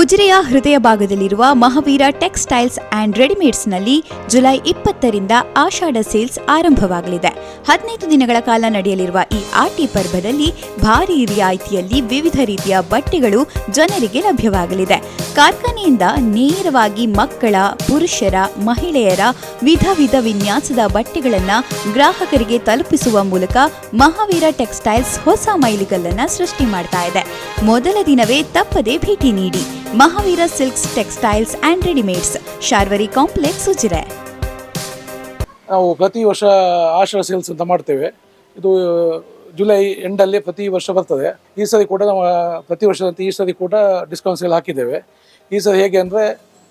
ಉಜಿರೆಯ ಹೃದಯ ಭಾಗದಲ್ಲಿರುವ Mahavir textiles and ರೆಡಿಮೇಡ್ಸ್ನಲ್ಲಿ ಜುಲೈ ಇಪ್ಪತ್ತರಿಂದ ಆಷಾಢ ಸೇಲ್ಸ್ ಆರಂಭವಾಗಲಿದೆ. ಹದಿನೈದು ದಿನಗಳ ಕಾಲ ನಡೆಯಲಿರುವ ಈ ಆಟಿ ಪರ್ವದಲ್ಲಿ ಭಾರೀ ರಿಯಾಯಿತಿಯಲ್ಲಿ ವಿವಿಧ ರೀತಿಯ ಬಟ್ಟೆಗಳು ಜನರಿಗೆ ಲಭ್ಯವಾಗಲಿದೆ. ಕಾರ್ಖಾನೆಯಿಂದ ನೇರವಾಗಿ ಮಕ್ಕಳ, ಪುರುಷರ, ಮಹಿಳೆಯರ ವಿಧ ವಿಧ ವಿನ್ಯಾಸದ ಬಟ್ಟೆಗಳನ್ನು ಗ್ರಾಹಕರಿಗೆ ತಲುಪಿಸುವ ಮೂಲಕ ಮಹಾವೀರ ಟೆಕ್ಸ್ಟೈಲ್ಸ್ ಹೊಸ ಮೈಲಿಗಲ್ಲನ್ನು ಸೃಷ್ಟಿ ಮಾಡ್ತಾ ಇದೆ. ಮೊದಲ ದಿನವೇ ತಪ್ಪದೇ ಭೇಟಿ ನೀಡಿ. Mahaveera silks textiles and readymades, Sharvari complex Ujire. ನಾವು ಪ್ರತಿ ವರ್ಷ ಆಶ್ರಯ ಸೇಲ್ಸ್ ಅಂತ ಮಾಡ್ತೇವೆ. ಇದು ಜುಲೈ ಎಂಡಲ್ಲಿ ಪ್ರತಿ ವರ್ಷ ಬರ್ತದೆ. ಈ ಸರಿ ಕೂಡ ನಾವು ಪ್ರತಿ ವರ್ಷದಂತೆ ಈ ಸರಿ ಕೂಡ ಡಿಸ್ಕೌಂಟ್ ಸೇಲ್ ಹಾಕಿದ್ದೇವೆ. ಈ ಸರಿ ಹೇಗೆ ಅಂದರೆ,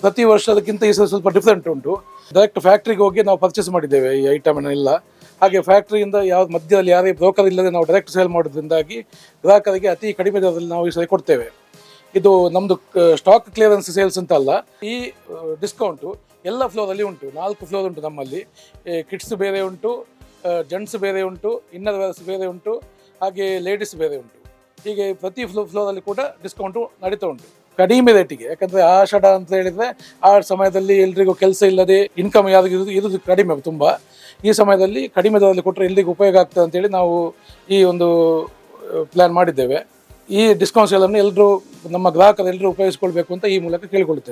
ಪ್ರತಿ ವರ್ಷದಕ್ಕಿಂತ ಈ ಸರಿ ಸ್ವಲ್ಪ ಡಿಫ್ರೆಂಟ್ ಉಂಟು. ಡೈರೆಕ್ಟ್ ಫ್ಯಾಕ್ಟ್ರಿಗೆ ಹೋಗಿ ನಾವು ಪರ್ಚೇಸ್ ಮಾಡಿದ್ದೇವೆ ಈ ಐಟಮನ್ನೆಲ್ಲ ಹಾಗೆ ಫ್ಯಾಕ್ಟ್ರಿಯಿಂದ ಯಾವ ಮಧ್ಯದಲ್ಲಿ ಯಾರೇ ಬ್ರೋಕರ್ ಇಲ್ಲದೆ ನಾವು ಡೈರೆಕ್ಟ್ ಸೇಲ್ ಮಾಡೋದ್ರಿಂದಾಗಿ ಗ್ರಾಹಕರಿಗೆ ಅತಿ ಕಡಿಮೆ ದರದಲ್ಲಿ ನಾವು ಈ ಸರಿ ಕೊಡ್ತೇವೆ. ಇದು ನಮ್ಮದು ಸ್ಟಾಕ್ ಕ್ಲಿಯರೆನ್ಸ್ ಸೇಲ್ಸ್ ಅಂತ ಅಲ್ಲ, ಈ ಡಿಸ್ಕೌಂಟು ಎಲ್ಲ ಫ್ಲೋರಲ್ಲಿ ಉಂಟು. ನಾಲ್ಕು ಫ್ಲೋರ್ ಉಂಟು ನಮ್ಮಲ್ಲಿ. ಕಿಡ್ಸ್ ಬೇರೆ ಉಂಟು ಜೆಂಟ್ಸ್ ಬೇರೆ ಉಂಟು ಇನ್ನರ್ ವೇರ್ಸ್ ಬೇರೆ ಉಂಟು, ಹಾಗೆ ಲೇಡೀಸ್ ಬೇರೆ ಉಂಟು. ಹೀಗೆ ಪ್ರತಿ ಫ್ಲೋ ಫ್ಲೋರಲ್ಲಿ ಕೂಡ ಡಿಸ್ಕೌಂಟು ನಡೀತಾ ಉಂಟು. ಕಡಿಮೆ ರೇಟಿಗೆ ಯಾಕಂದರೆ ಆಷಾಢ ಅಂತ ಹೇಳಿದರೆ ಆ ಸಮಯದಲ್ಲಿ ಎಲ್ರಿಗೂ ಕೆಲಸ ಇಲ್ಲದೆ ಇನ್ಕಮ್ ಯಾರಿಗೂ ಇರೋದು ಕಡಿಮೆ ತುಂಬ. ಈ ಸಮಯದಲ್ಲಿ ಕಡಿಮೆ ದರದಲ್ಲಿ ಕೊಟ್ಟರೆ ಎಲ್ರಿಗೂ ಉಪಯೋಗ ಆಗ್ತದೆ ಅಂತೇಳಿ ನಾವು ಈ ಒಂದು ಪ್ಲ್ಯಾನ್ ಮಾಡಿದ್ದೇವೆ. ಈ ಡಿಸ್ಕೌಂಟ್ ಸೇಲನ್ನು ಎಲ್ಲರೂ ನಮ್ಮ ಗ್ರಾಹಕರು ಎಲ್ಲರೂ ಉಪಯೋಗಿಸ್ಕೊಳ್ಬೇಕು ಅಂತ ಈ ಮೂಲಕ ಕೇಳಿಕೊಳ್ಳುತ್ತೇವೆ.